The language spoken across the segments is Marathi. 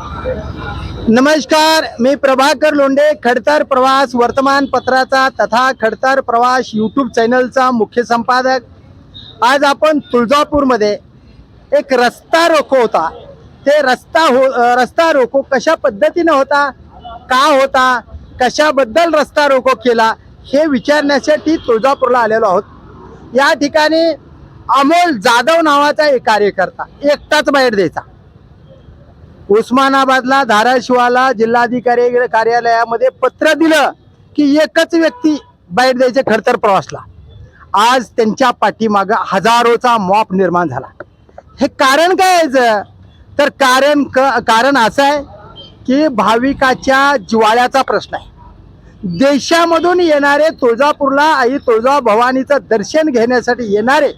नमस्कार मी प्रभाकर लोंढे खडतर प्रवास वर्तमानपत्राचा तथा खडतर प्रवास यूट्यूब चॅनलचा मुख्य संपादक. आज आपण तुळजापूरमध्ये एक रस्ता रोको होता. ते रस्ता हो रस्ता रोको कशा पद्धतीनं होता का होता कशाबद्दल रस्ता रोको केला हे विचारण्यासाठी तुळजापूरला आलेलो आहोत. या ठिकाणी अमोल जाधव नावाचा एक कार्यकर्ता एकटाच बाहेर द्यायचा. उस्मानाबादला धाराशिवाला जिल्हाधिकारी कार्यालयामध्ये पत्र दिलं की एकच व्यक्ती बाहेर द्यायचे खडतर प्रवासला. आज त्यांच्या पाठीमागं हजारोचा मॉप निर्माण झाला. हे कारण काय याचं तर कारण क कारण असं आहे की भाविकाच्या जिवाळ्याचा प्रश्न आहे. देशामधून येणारे तुळजापूरला आई तुळजा भवानीचं दर्शन घेण्यासाठी येणारे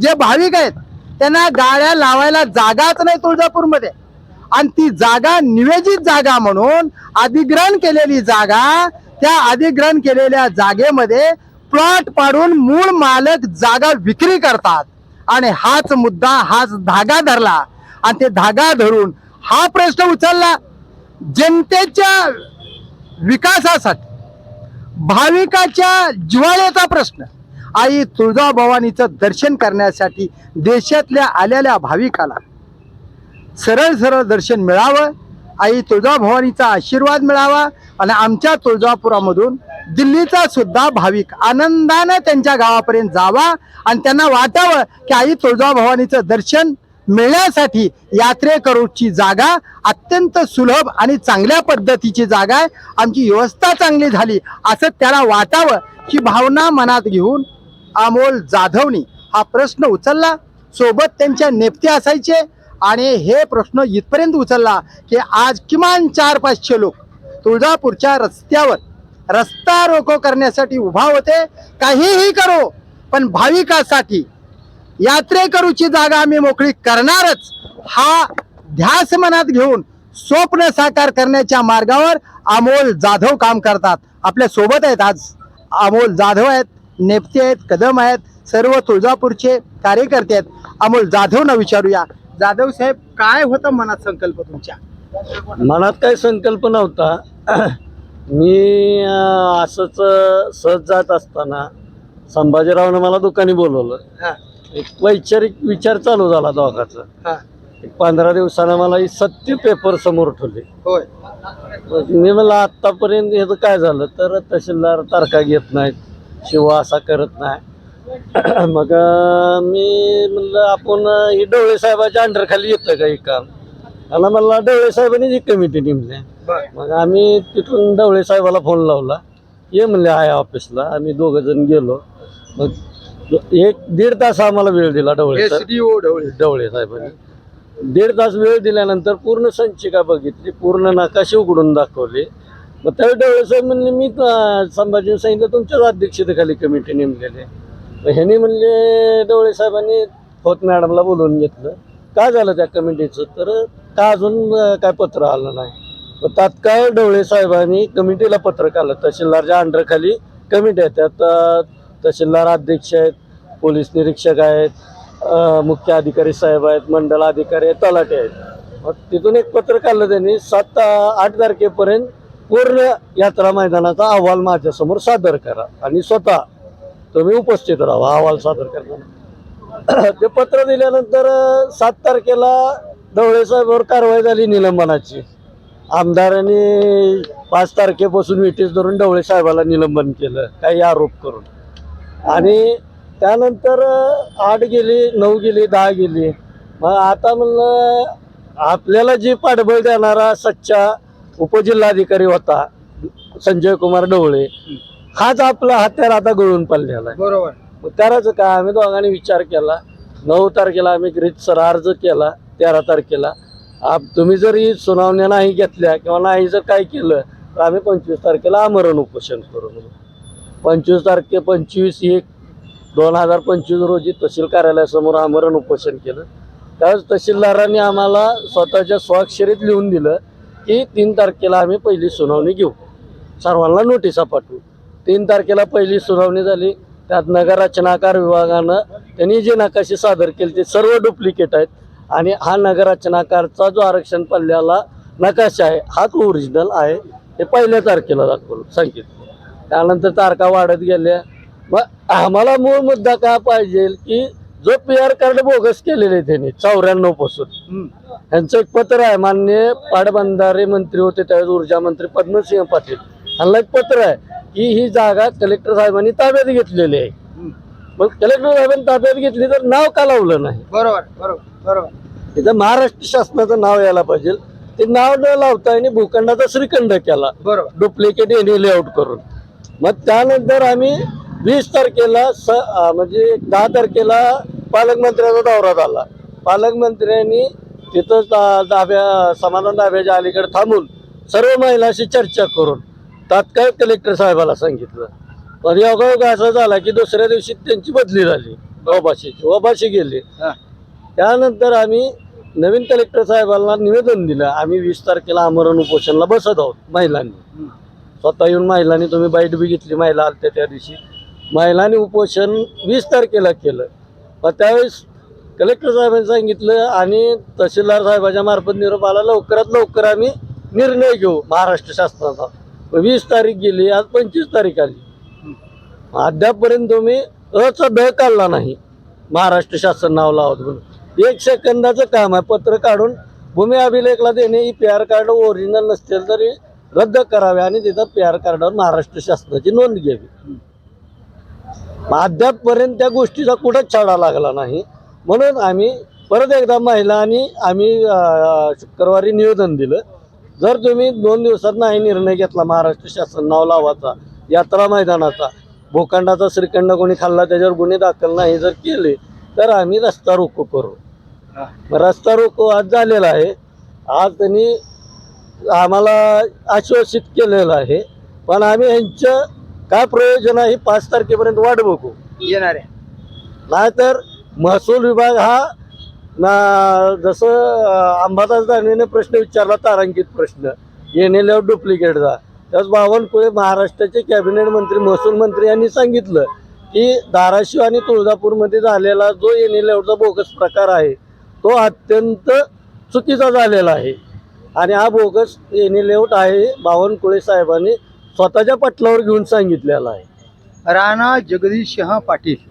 जे भाविक आहेत त्यांना गाड्या लावायला जागाच नाही तुळजापूरमध्ये. आणि ती जागा निवेदित जागा म्हणून अधिग्रहण केलेली जागा त्या अधिग्रहण केलेल्या जागेमध्ये प्लॉट पाडून मूळ मालक जागा विक्री करतात. आणि हाच मुद्दा हाच धागा धरला. आणि ते धागा धरून हा प्रश्न उचलला. जनतेच्या विकासासाठी भाविकाच्या जिवाळ्याचा प्रश्न आई तुळजाभवानीचं दर्शन करण्यासाठी देशातल्या आलेल्या भाविकाला सरळ सरळ दर्शन मिळावं. आई तुळजाभवानीचा आशीर्वाद मिळावा आणि आमच्या तुळजापुरामधून दिल्लीचा सुद्धा भाविक आनंदानं त्यांच्या गावापर्यंत जावा आणि त्यांना वाटावं की आई तुळजाभवानीचं दर्शन मिळण्यासाठी यात्रेकरूची जागा अत्यंत सुलभ आणि चांगल्या पद्धतीची जागा आहे. आमची व्यवस्था चांगली झाली असं त्याला वाटावं ही भावना मनात घेऊन अमोल जाधवनी हा प्रश्न उचलला. सोबत त्यांच्या नेपते असायचे. आणि हे प्रश्न इथपर्यंत उचलला की आज किमान चार पाचशे लोक तुळजापूरच्या रस्त्यावर रस्ता रोको करण्यासाठी उभा होते. काहीही करो पण भाविकासाठी यात्रेकरूची जागा आम्ही मोकळी करणारच. हा ध्यास मनात घेऊन स्वप्न साकार करण्याच्या मार्गावर अमोल जाधव काम करतात. आपल्यासोबत आहेत आज अमोल जाधव आहेत नेपते आहेत कदम आहेत सर्व तुळजापूरचे कार्यकर्ते आहेत. अमोल जाधवना विचारूया. जाधव साहेब काय होता मनात संकल्प तुमच्या? मनात काही संकल्प नव्हता. मी असंच सहज जात असताना संभाजीरावनं मला दुकानी बोलवलं. हा, एक वैचारिक विचार चालू झाला दोघाचा. हा, एक पंधरा दिवसानं मला ही सत्य पेपर समोर ठेवले. मी म्हणलं आत्तापर्यंत ह्याचं काय झालं? तर तहसीलदार तारखा घेत नाहीत शिवा असा करत नाही. मग मी म्हणलं आपण ही डोळे साहेबाच्या अंडरखाली येतं का हे काम? मला म्हणला डोळे साहेबांनी जी कमिटी नेमली. मग आम्ही तिथून ढवळे साहेबाला फोन लावला. ये म्हणले आहे ऑफिसला आम्ही दोघ जण गेलो. मग एक दीड तास आम्हाला वेळ दिला ढवळे साहेब. एसडीओ ढवळे ढवळे साहेबांनी. दीड तास वेळ दिल्यानंतर पूर्ण संचिका बघितली. पूर्ण नकाशे उघडून दाखवले. मग त्यावेळी ढवळे साहेब म्हणले मी संभाजी सांगितलं तुमच्याच अध्यक्षतेखाली कमिटी नेमलेली ह्यांनी म्हणले डवळे साहेबांनी खोत मॅडमला बोलवून घेतलं. काय झालं त्या कमिटीचं? तर का अजून काय पत्र आलं नाही? तात्काळ डवळे साहेबांनी कमिटीला पत्र काढलं. तहसीलदारच्या अंडरखाली कमिटी आहे. त्यात तहसीलदार अध्यक्ष आहेत पोलीस निरीक्षक आहेत मुख्य अधिकारी साहेब आहेत मंडल अधिकारी आहेत तलाटे आहेत. मग तिथून एक पत्र काढलं त्यांनी सात आठ तारखेपर्यंत पूर्ण यात्रा मैदानाचा अहवाल माझ्यासमोर सादर करा आणि स्वतः तुम्ही उपस्थित राहा अहवाल सादर करताना. ते पत्र दिल्यानंतर सात तारखेला ढवळे साहेबांवर कारवाई झाली निलंबनाची. आमदारांनी पाच तारखेपासून विटीस धरून ढवळे साहेबाला निलंबन केलं काही आरोप करून. आणि त्यानंतर आठ गेली नऊ गेली दहा गेली. मग आता म्हणलं आपल्याला जी पाठबळ देणारा सच्चा उपजिल्हाधिकारी होता संजय कुमार ढवळे हाच आपला हत्यार आता गळून पडलेला आहे. बरोबर. मग त्यालाच काय? आम्ही दोघांनी विचार केला. नऊ तारखेला आम्ही रितसर अर्ज केला तेरा तारखेला. आप तुम्ही जरी सुनावण्या नाही घेतल्या किंवा नाही जर काय केलं तर आम्ही पंचवीस तारखेला आमरण उपोषण करू म्हणून. पंचवीस तारखे पंचवीस एक दोन हजार पंचवीस रोजी तहसील कार्यालयासमोर आमरण उपोषण केलं. त्यावेळेस तहसीलदारांनी आम्हाला स्वतःच्या स्वाक्षरीत लिहून दिलं की तीन तारखेला आम्ही पहिली सुनावणी घेऊ. सर्वांना नोटिसा पाठवू. तीन तारखेला पहिली सुनावणी झाली. त्यात नगर रचनाकार विभागानं त्यांनी जे नकाशे सादर केले ते सर्व डुप्लिकेट आहेत. आणि हा नगर रचनाकारचा जो आरक्षण पल्ल्याला नकाशा आहे हाच ओरिजिनल आहे. हे पहिल्या तारखेला दाखवलं. सांगितलं त्यानंतर तारखा वाढत गेल्या. मग आम्हाला मूळ मुद्दा काय पाहिजे की जो पी आर कार्ड बोगस केलेले त्यांनी चौऱ्याण्णवपासून. यांचं एक पत्र आहे मान्य पाटबंधारे मंत्री होते त्यावेळेस ऊर्जा मंत्री पद्मसिंह पाटील. यांना एक पत्र आहे की ही जागा कलेक्टर साहेबांनी ताब्यात घेतलेली आहे. मग कलेक्टर साहेबांनी ताब्यात घेतली तर नाव का लावलं नाही? बरोबर बरोबर बरोबर. तिथं महाराष्ट्र शासनाचं नाव यायला पाहिजे. ते नाव न लावता यांनी भूखंडाचा श्रीखंड केला. बरोबर. डुप्लिकेट एनी लेआउट करून. मग त्यानंतर आम्ही वीस तारखेला स म्हणजे दहा तारखेला पालकमंत्र्याचा दौरा झाला. पालकमंत्र्यांनी तिथं दाब्या समाधान दाब्याच्या अलीकडे थांबून सर्व महिलांशी चर्चा करून तात्काळ कलेक्टर साहेबाला सांगितलं? पण योगायोग असा झाला की दुसऱ्या दिवशी त्यांची बदली झाली ओबाशीची. ओबाशी गेली. त्यानंतर आम्ही नवीन कलेक्टर साहेबांना निवेदन दिलं. आम्ही वीस तारखेला आमरण उपोषणला बसत आहोत महिलांनी. स्वतः येऊन महिलांनी तुम्ही बाईट बी घेतली महिला आलत्या त्या दिवशी. महिलांनी उपोषण वीस तारखेला केलं. मग त्यावेळेस कलेक्टर साहेबांनी सांगितलं आणि तहसीलदार साहेबाच्या मार्फत निरोप आला. लवकरात लवकर आम्ही निर्णय घेऊ महाराष्ट्र शासनाचा. वीस तारीख गेली आज पंचवीस तारीख आली. अद्यापपर्यंत तुम्ही अचा द काढला नाही. महाराष्ट्र शासन नाव लावत म्हणून. एक सेकंदाचं काम आहे पत्र काढून भूमी अभिलेखला देणे ही पी आर कार्ड ओरिजिनल नसतील तरी रद्द करावे आणि तिथं पी आर कार्डावर महाराष्ट्र शासनाची नोंद घ्यावी. अद्यापपर्यंत त्या गोष्टीचा कुठंच छाडा लागला नाही. म्हणून आम्ही परत एकदा महिला आणि आम्ही शुक्रवारी निवेदन दिलं. जर तुम्ही दोन दिवसात नाही निर्णय घेतला महाराष्ट्र शासन नाव लावाचा यात्रा मैदानाचा भूखंडाचा श्रीखंड कोणी खाल्ला त्याच्यावर गुन्हे दाखल नाही जर केले तर आम्ही रस्ता रोको करू. हा. रस्ता रोको आज झालेला आहे. आज त्यांनी आम्हाला आश्वासित केलेलं आहे. पण आम्ही यांचं काय प्रयोजन आहे पाच तारखेपर्यंत वाट बघू. येणार आहे. नाहीतर महसूल विभाग हा ना जसं अंबादास दानवेने प्रश्न विचारला तारांकित प्रश्न. येणेल्यावर डुप्लिकेटचा त्याच बावनकुळे महाराष्ट्राचे कॅबिनेट मंत्री महसूल मंत्री यांनी सांगितलं की धाराशिव आणि तुळजापूरमध्ये झालेला जो येणेल्यावरचा बोगस प्रकार आहे तो अत्यंत चुकीचा झालेला आहे. आणि हा बोगस येणे लेआउट आहे बावनकुळे साहेबांनी स्वतःच्या पटलावर घेऊन सांगितलेला आहे. राणा जगदीशसिंह पाटील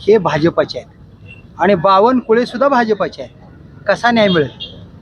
हे भाजपाचे आहेत. आणि बावनकुळे सुद्धा भाजपाचे आहेत कसा न्याय मिळेल?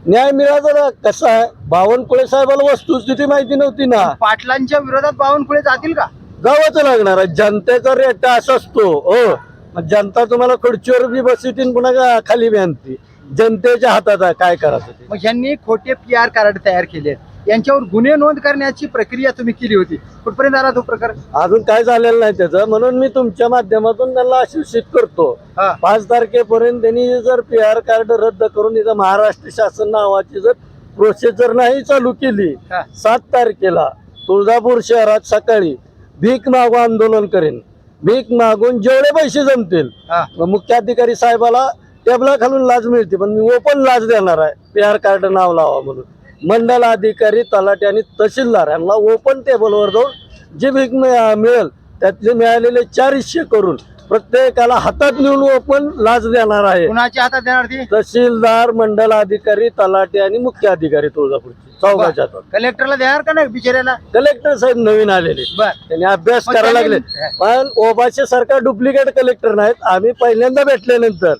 न्याय मिळाला ना कसा आहे? बावनकुळे साहेबाला वस्तुस्थिती माहिती नव्हती ना. पाटलांच्या विरोधात बावनकुळे जातील का? जावंच लागणार आहे. जनतेचा रेट असा असतो हो. मग जनता तुम्हाला खुर्चीवर बी बसवतील पुन्हा का खाली बी आणते. जनतेच्या हातात आहे काय करायचं ते? मग यांनी खोटे पी आर कार्ड तयार केले आहेत यांच्यावर गुन्हे नोंद करण्याची प्रक्रिया तुम्ही केली होती. कुठपर्यंत आला तो प्रकार? अजून काय झालेलं नाही त्याचं. म्हणून मी तुमच्या माध्यमातून त्यांना आश्वासित करतो. हा. पाच तारखेपर्यंत त्यांनी जर पी आर कार्ड रद्द करून इथं महाराष्ट्र शासन नावाची जर प्रोसेस जर नाही चालू केली हा. सात तारखेला तुळजापूर शहरात सकाळी भीक मागू आंदोलन करेन. भीक मागून जेवढे पैसे जमतील हा. मग मुख्याधिकारी साहेबाला टेबला खालून लाच मिळते. पण मी ओपन लाच देणार आहे. पी आर कार्ड नाव लावा म्हणून. मंडल अधिकारी तलाठी आणि तहसीलदार यांना ओपन टेबलवर जाऊन जे भीक मिळ- मिळेल त्यातले मिळालेले चार हिस्से करून प्रत्येकाला हातात नेऊन ओपन लाच देणार आहे. कुणाच्या हातात देणार ती? तहसीलदार मंडल अधिकारी तलाठी आणि मुख्य अधिकारी तुळजापूरचे चौघाच्या हातात. कलेक्टरला देणार का नाही बिचाऱ्याला? कलेक्टर साहेब नवीन आलेले. बर. त्यांनी अभ्यास मग करायला त्यांनी- लागले. पण ओबाचे सरकार डुप्लिकेट कलेक्टर नाहीत. आम्ही पहिल्यांदा भेटल्यानंतर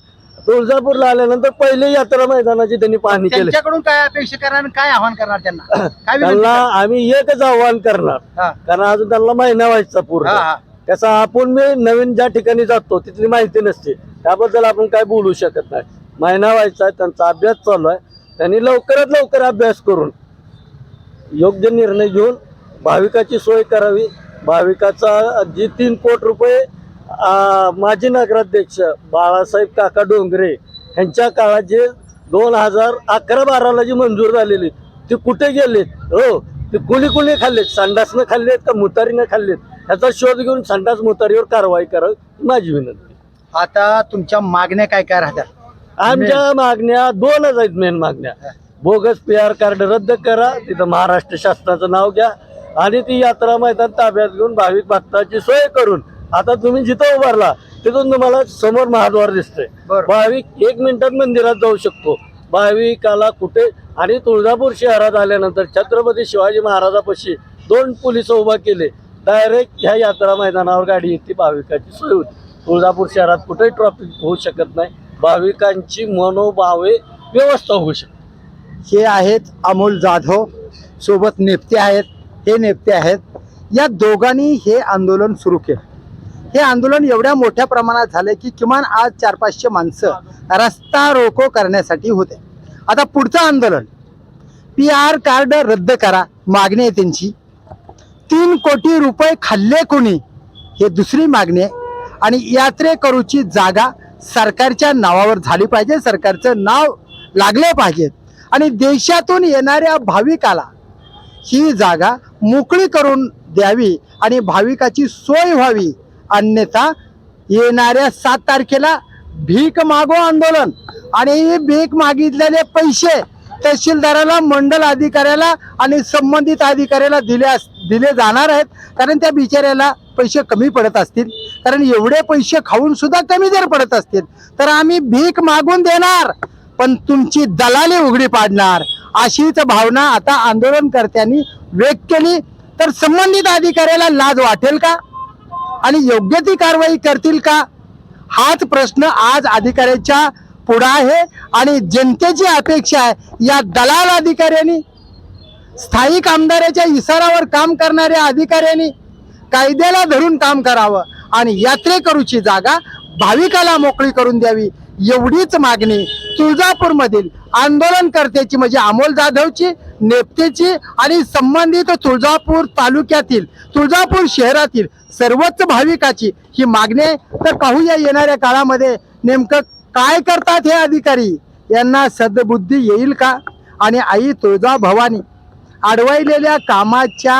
तुळजापूरला आल्यानंतर पहिले यात्रा मैदानाची त्यांनी पाहणी केली. त्यांच्याकडून काय अपेक्षा करणार आणि काय आव्हान करणार त्यांना? काय विनंती त्यांना करणार? आम्ही एकच आव्हान करणार. हा. कारण अजून त्यांना महिना व्हायचा पूर्ण. हा हा. त्याचा आपण मी नवीन ज्या ठिकाणी जातो तिथली माहिती नसते. त्याबद्दल आपण काय बोलू शकत नाही. महिना व्हायचा आहे त्यांचा अभ्यास चालू आहे. त्यांनी लवकरात लवकर अभ्यास करून योग्य निर्णय घेऊन भाविकाची सोय करावी. भाविकाचा जी तीन कोटी रुपये माजी नगराध्यक्ष बाळासाहेब काका डोंगरे यांच्या काळात जे दोन हजार अकरा बाराला जी मंजूर झालेली ती कुठे गेलेत? हो ते कुणी कुणी खाल्लेत? संडासनं खाल्लेत का मुतारीनं खाल्लेत? ह्याचा शोध घेऊन संडास मुतारीवर कारवाई करावी ही माझी विनंती. आता तुमच्या मागण्या काय काय राहतात आमच्या मागण्या दोनच आहेत मेन मागण्या. बोगस पी आर कार्ड रद्द करा तिथं महाराष्ट्र शासनाचं नाव घ्या आणि ती यात्रा मैदान ताब्यात घेऊन भाविक भक्ताची सोय करून आता तुम्ही जिथं उभारला तिथून तुम्हाला समोर महाद्वार दिसतंय. बरं. भाविक एक मिनिटात मंदिरात जाऊ शकतो. भाविकाला कुठे आणि तुळजापूर शहरात आल्यानंतर छत्रपती शिवाजी महाराजापाशी दोन पोलीस उभा केले. डायरेक्ट ह्या यात्रा मैदानावर गाडी येते भाविकाची सोय होती. तुळजापूर शहरात कुठेही ट्रॉफिक होऊ शकत नाही. भाविकांची मनोभावे व्यवस्था होऊ शकते. हे आहेत अमोल जाधव सोबत नेते आहेत हे नेते आहेत. या दोघांनी हे आंदोलन सुरू केलं. हे आंदोलन एवढ्या मोठ्या प्रमाणात झालं की किमान आज चार पाचशे माणसं रस्ता रोको करण्यासाठी होते. आता पुढचं आंदोलन. पी आर कार्ड रद्द करा. मागणी आहे त्यांची. तीन कोटी रुपये खाल्ले कोणी? हे दुसरी मागणी आहे. आणि यात्रेकरूची जागा सरकारच्या नावावर झाली पाहिजे. सरकारचं नाव लागले पाहिजे. आणि देशातून येणाऱ्या भाविकाला ही जागा मोकळी करून द्यावी आणि भाविकाची सोय व्हावी अन्यथा येणाऱ्या सात तारखेला भीक मागो आंदोलन. आणि भीक मागितलेले पैसे तहसीलदाराला मंडल अधिकाऱ्याला आणि संबंधित अधिकाऱ्याला दिले दिले जाणार आहेत. कारण त्या बिचाऱ्याला पैसे कमी पडत असतील. कारण एवढे पैसे खाऊन सुद्धा कमी जर पडत असतील तर आम्ही भीक मागून देणार. पण तुमची दलाली उघडी पाडणार. अशीच भावना आता आंदोलनकर्त्यांनी व्यक्त केली. तर संबंधित अधिकाऱ्याला लाज वाटेल का? आणि योग्य ती कारवाई करतील का? हाच प्रश्न आज अधिकाऱ्याच्या पुढे आहे आणि जनतेची अपेक्षा आहे. या दलाल अधिकाऱ्यांनी स्थायिक आमदाराच्या इशारावर काम करणाऱ्या अधिकाऱ्यांनी कायद्याला धरून काम करावं आणि यात्रेकरूची जागा भाविकाला मोकळी करून द्यावी एवढीच मागणी तुळजापूरमधील आंदोलनकर्त्याची म्हणजे अमोल जाधवची नेप्तेची आणि संबंधित तुळजापूर तालुक्यातील तुळजापूर शहरातील सर्वच भाविकाची ही मागणी तर पाहूया येणाऱ्या काळामध्ये नेमकं काय करतात हे अधिकारी? यांना सद्बुद्धी येईल का? आणि आई तुळजा भवानी अडवायलेल्या कामाच्या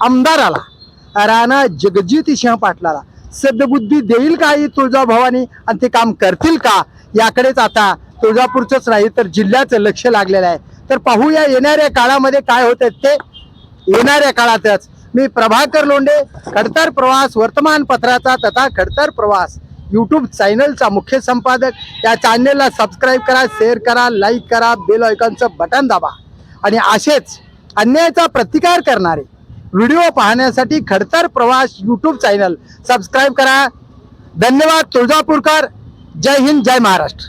आमदाराला राणा जगजित सिंह पाटलाला सद्बुद्धी देईल का आई तुळजा भवानी? आणि ते काम करतील का? याकडेच आता तुळजापूरचंच नाही तर जिल्ह्याचं लक्ष लागलेलं आहे. तर पाहूया येणाऱ्या काळामध्ये काय होत ते येणाऱ्या काळातच. मी प्रभाकर लोंडे खडतर प्रवास वर्तमानपत्राचा तथा खडतर प्रवास यूट्यूब चॅनलचा मुख्य संपादक. या चॅनलला सबस्क्राईब करा शेअर करा लाईक करा बेल आयकॉनचं बटन दाबा. आणि असेच अन्यायाचा प्रतिकार करणारे व्हिडिओ पाहण्यासाठी खडतर प्रवास यूट्यूब चॅनल सबस्क्राईब करा. धन्यवाद तुळजापूरकर. जय हिंद जय महाराष्ट्र.